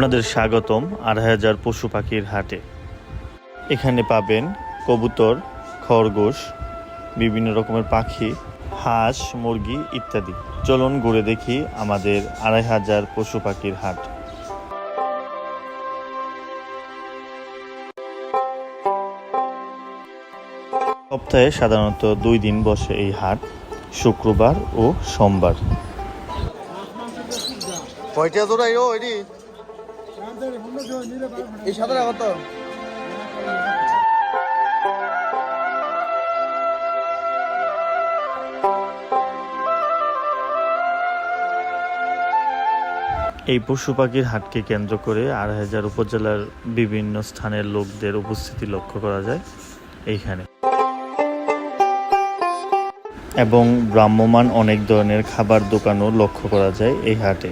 আপনাদের স্বাগতম আড়াই হাজার পশু পাখির হাটে। এখানে পাবেন কবুতর, খরগোশ, বিভিন্ন রকমের পাখি, হাঁস, মুরগি ইত্যাদি। চলুন ঘুরে দেখি আমাদের আড়াই হাজার পশু পাখির হাট। সপ্তাহে সাধারণত দুই দিন বসে এই হাট, শুক্রবার ও সোমবার। কয়টা এই সাদা কত? এই পশু পাখির হাটকে কেন্দ্র করে আড়াই হাজার উপজেলার বিভিন্ন স্থানের লোকদের উপস্থিতি লক্ষ্য করা যায় এইখানে। এবং ভ্রাম্যমান অনেক ধরনের খাবার দোকানও লক্ষ্য করা যায় এই হাটে।